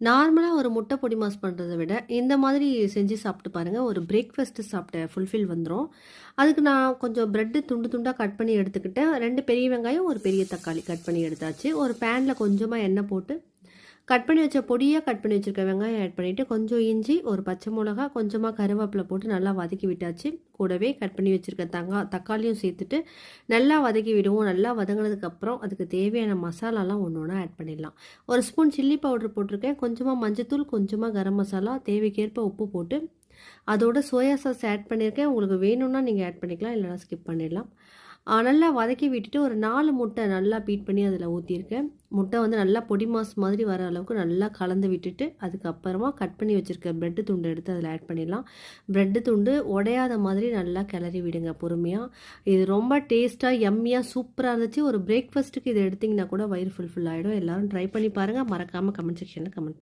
நார்மலாக ஒரு முட்டை பொடி மாஸ் பண்ணுறதை விட, இந்த மாதிரி செஞ்சு சாப்பிட்டு பாருங்கள் ஒரு பிரேக்ஃபாஸ்ட்டு சாப்பிட்ட ஃபுல்ஃபில் வந்துடும் அதுக்கு நான் கொஞ்சம் ப்ரெட்டு துண்டு துண்டாக கட் பண்ணி எடுத்துக்கிட்டேன். ரெண்டு பெரிய வெங்காயம், ஒரு பெரிய தக்காளி கட் பண்ணி எடுத்தாச்சு. ஒரு பேனில் கொஞ்சமாக எண்ணெய் போட்டு, கட் பண்ணி வச்ச பொடியாக கட் பண்ணி வச்சிருக்க வெங்காயம் ஆட் பண்ணிவிட்டு கொஞ்சம் இஞ்சி, ஒரு பச்சை மிளகா, கொஞ்சமாக கருவேப்பிலை போட்டு நல்லா வதக்கி விட்டாச்சு. கூடவே கட் பண்ணி வச்சுருக்க தங்கா தக்காளியும் சேர்த்துட்டு, நல்லா வதக்கி விடுவோம். நல்லா வதங்கினதுக்கப்புறம், அதுக்கு தேவையான மசாலாலாம் ஒன்று ஒன்றா ஆட் பண்ணிடலாம். ஒரு ஸ்பூன் சில்லி பவுடர் போட்டிருக்கேன். கொஞ்சமாக மஞ்சத்தூள், கொஞ்சமாக கரம் மசாலா, தேவைக்கேற்ப உப்பு போட்டு, அதோட சோயா சாஸ் ஆட் பண்ணியிருக்கேன். உங்களுக்கு வேணும்னா நீங்கள் ஆட் பண்ணிக்கலாம். இல்லைனா ஸ்கிப் பண்ணிடலாம். நல்லா வதக்கி விட்டுட்டு, ஒரு நாலு முட்டை நல்லா பீட் பண்ணி அதில் ஊற்றியிருக்கேன் முட்டை வந்து நல்லா பொடி மாஸ் மாதிரி வர அளவுக்கு நல்லா கலந்து விட்டுட்டு, அதுக்கப்புறமா கட் பண்ணி வச்சுருக்க ப்ரெட்டு துண்டு எடுத்து அதில் ஆட் பண்ணிடலாம். ப்ரெட்டு துண்டு உடையாத மாதிரி நல்லா கிளறி விடுங்க பொறுமையாக இது ரொம்ப டேஸ்ட்டாக எம்மியாக சூப்பராக இருந்துச்சு. ஒரு பிரேக்ஃபாஸ்ட்டுக்கு இது எடுத்தீங்கன்னா கூட வயிறு ஃபுல் ஃபுல்லாகிடும் எல்லாரும் ட்ரை பண்ணி பாருங்க. மறக்காம கமெண்ட் செக்ஷனில் கமெண்ட்